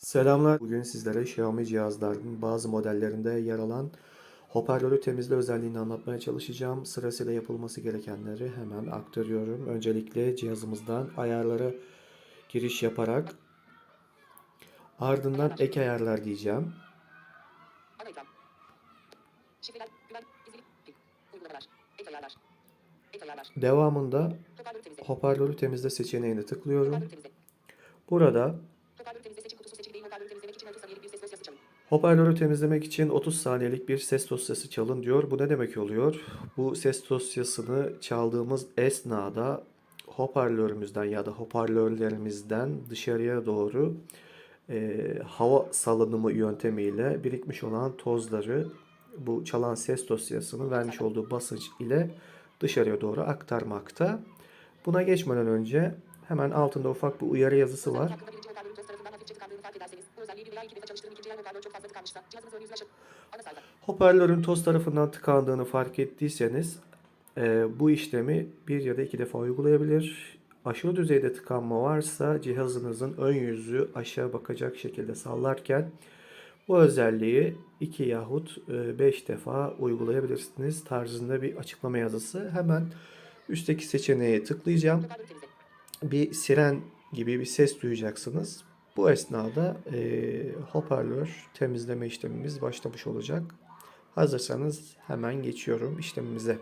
Selamlar. Bugün sizlere Xiaomi cihazlarının bazı modellerinde yer alan hoparlörü temizle özelliğini anlatmaya çalışacağım. Sırasıyla yapılması gerekenleri hemen aktarıyorum. Öncelikle cihazımızdan ayarlara giriş yaparak ardından ek ayarlar diyeceğim. Devamında hoparlörü temizle, seçeneğine tıklıyorum. Burada hoparlörü temizle seçim kutusu seçili değil, hoparlörü temizlemek için 30 saniyelik bir ses dosyası çalın. Hoparlörü temizlemek için 30 saniyelik bir ses dosyası çalın diyor. Bu ne demek oluyor? Bu ses dosyasını çaldığımız esnada hoparlörümüzden ya da hoparlörlerimizden dışarıya doğru e, hava salınımı yöntemiyle birikmiş olan tozları bu çalan ses dosyasının vermiş olduğu basınç ile dışarıya doğru aktarmakta. Buna geçmeden önce hemen altında ufak bir uyarı yazısı var. Hakkında birinci hoparlörün toz tarafından hafifçe tıkandığını fark ederseniz, bu özelliği bir veya iki defa çalıştırın, ikinci el hoparlör çok fazla tıkanmışsa, cihazınız ön yüzüne açın. Ana sayfa. Hoparlörün toz tarafından tıkandığını fark ettiyseniz e, bu işlemi bir ya da iki defa uygulayabilir. Aşırı düzeyde tıkanma varsa cihazınızın ön yüzü aşağı bakacak şekilde sallarken bu özelliği 2 yahut 5 defa uygulayabilirsiniz tarzında bir açıklama yazısı. Hemen üstteki seçeneğe tıklayacağım bir siren gibi bir ses duyacaksınız. Bu esnada e, hoparlör temizleme işlemimiz başlamış olacak. Hazırsanız hemen geçiyorum işlemimize.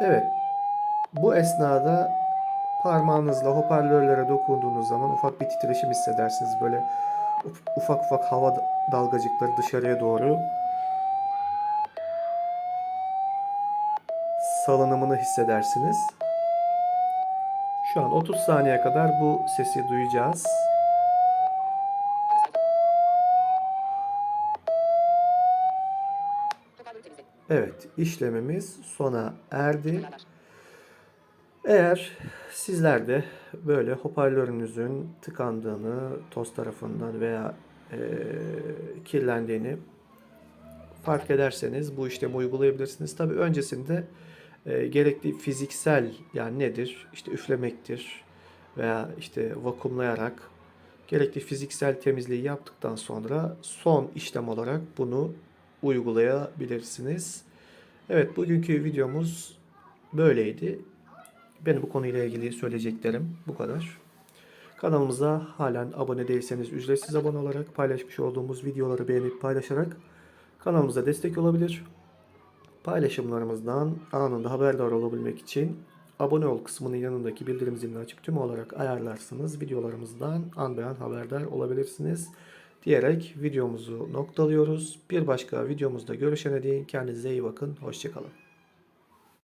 Evet. Bu esnada parmağınızla hoparlörlere dokunduğunuz zaman ufak bir titreşim hissedersiniz. Böyle uf- ufak ufak hava dalgacıkları dışarıya doğru salınımını hissedersiniz. Şu an 30 saniye kadar bu sesi duyacağız. Evet, işlemimiz sona erdi. Eğer sizler de böyle hoparlörünüzün tıkandığını, toz tarafından veya eee, kirlendiğini fark ederseniz bu işlemi uygulayabilirsiniz. Tabii öncesinde eee, gerekli fiziksel yani nedir? İşte üflemektir veya işte vakumlayarak gerekli fiziksel temizliği yaptıktan sonra son işlem olarak bunu uygulayabilirsiniz. Evet bugünkü videomuz böyleydi. Benim bu konuyla ilgili söyleyeceklerim bu kadar. Kanalımıza halen abone değilseniz ücretsiz abone olarak paylaşmış olduğumuz videoları beğenip paylaşarak kanalımıza destek olabilir. Paylaşımlarımızdan anında haberdar olabilmek için abone ol kısmının yanındaki bildirim zilini açıp tüm olarak ayarlarsınız. Videolarımızdan an be an haberdar olabilirsiniz. Diyerek videomuzu noktalıyoruz. Bir başka videomuzda görüşene değin kendinize iyi bakın. Hoşçakalın.